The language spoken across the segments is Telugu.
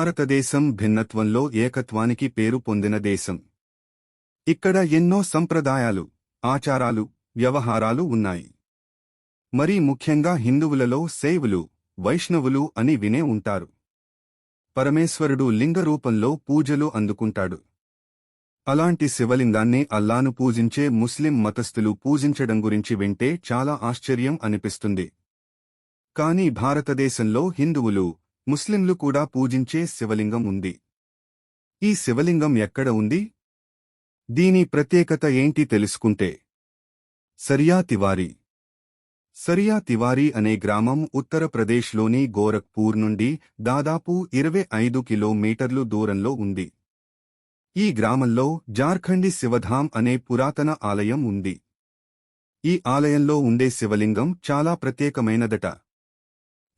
భారతదేశం భిన్నత్వంలో ఏకత్వానికి పేరు పొందిన దేశం. ఇక్కడ ఎన్నో సంప్రదాయాలు ఆచారాలు వ్యవహారాలు ఉన్నాయి. మరీ ముఖ్యంగా హిందువులలో శైవులు వైష్ణవులు అని వినే ఉంటారు. పరమేశ్వరుడు లింగ రూపంలో పూజలు అందుకుంటాడు. అలాంటి శివలింగాన్ని అల్లాను పూజించే ముస్లిం మతస్థులు పూజించడం గురించి వింటే చాలా ఆశ్చర్యం అనిపిస్తుంది. కాని భారతదేశంలో హిందువులు ముస్లింలు కూడా పూజించే శివలింగం ఉంది. ఈ శివలింగం ఎక్కడ ఉంది? దీని ప్రత్యేకత ఏంటి తెలుసుకుంటే. సరియా తివారీ సరియా తివారీ అనే గ్రామం ఉత్తరప్రదేశ్లోని గోరఖ్పూర్ నుండి దాదాపు ఇరవై ఐదు కిలోమీటర్లు దూరంలో ఉంది. ఈ గ్రామంలో జార్ఖండి శివధాం అనే పురాతన ఆలయం ఉంది. ఈ ఆలయంలో ఉండే శివలింగం చాలా ప్రత్యేకమైనదట.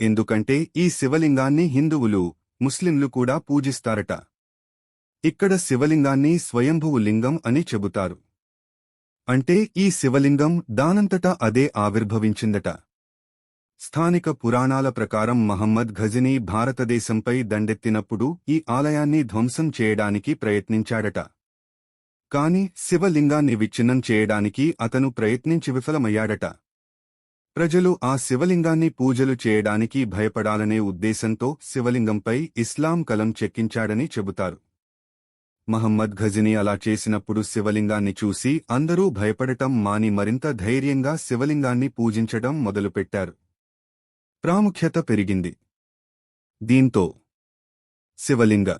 ఎందుకంటే ఈ శివలింగాన్ని హిందువులు ముస్లింలు కూడా పూజిస్తారట. ఇక్కడ శివలింగాన్ని స్వయంభువు లింగం అని చెబుతారు. అంటే ఈ శివలింగం దానంతటా అదే ఆవిర్భవించిందట. స్థానిక పురాణాల ప్రకారం మహమ్మద్ ఘజనీ భారతదేశంపై దండెత్తినప్పుడు ఈ ఆలయాన్ని ధ్వంసం చేయడానికి ప్రయత్నించాడట. కాని శివలింగాన్ని విచ్ఛిన్నం చేయడానికి అతను ప్రయత్నించి విఫలమయ్యాడట. ప్రజలు ఆ శివలింగాన్ని పూజలు చేయడానికి భయపడాలనే ఉద్దేశంతో శివలింగంపై ఇస్లాం కలం చెక్కించాడని చెబుతారు. మహమ్మద్ ఘజిని అలా చేసినప్పుడు శివలింగాన్ని చూసి అందరూ భయపడటం మాని మరింత ధైర్యంగా శివలింగాన్ని పూజించడం మొదలుపెట్టారు. ప్రాముఖ్యత పెరిగింది. దీంతో శివలింగ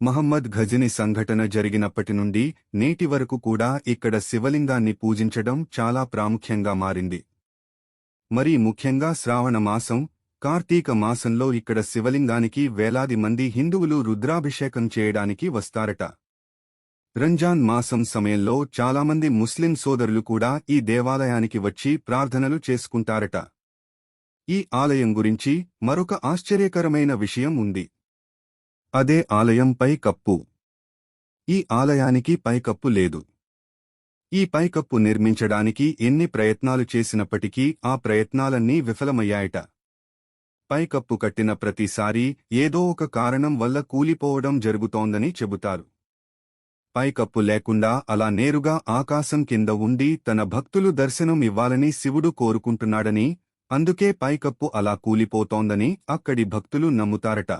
మహమ్మద్ ఘజిని సంఘటన జరిగినప్పటి నుండి నేటి వరకు కూడా ఇక్కడ శివలింగాన్ని పూజించడం చాలా ప్రాముఖ్యంగా మారింది. మరి ముఖ్యంగా శ్రావణ మాసం కార్తీక మాసంలో ఇక్కడ శివలింగానికి వేలాది మంది హిందువులు రుద్రాభిషేకం చేయడానికి వస్తారట. రంజాన్ మాసం సమయంలో చాలామంది ముస్లిం సోదరులు కూడా ఈ దేవాలయానికి వచ్చి ప్రార్థనలు చేసుకుంటారట. ఈ ఆలయం గురించి మరొక ఆశ్చర్యకరమైన విషయం ఉంది. అదే ఆలయం పైకప్పు ఈ ఆలయానికి పైకప్పు లేదు. ఈ పైకప్పు నిర్మించడానికి ఎన్ని ప్రయత్నాలు చేసినప్పటికీ ఆ ప్రయత్నాలన్నీ విఫలమయ్యాయట. పైకప్పు కట్టిన ప్రతిసారీ ఏదో ఒక కారణం వల్ల కూలిపోవడం జరుగుతోందని చెబుతారు. పైకప్పు లేకుండా అలా నేరుగా ఆకాశం కింద ఉండి తన భక్తులు దర్శనం ఇవ్వాలని శివుడు కోరుకుంటున్నాడని అందుకే పైకప్పు అలా కూలిపోతోందని అక్కడి భక్తులు నమ్ముతారట.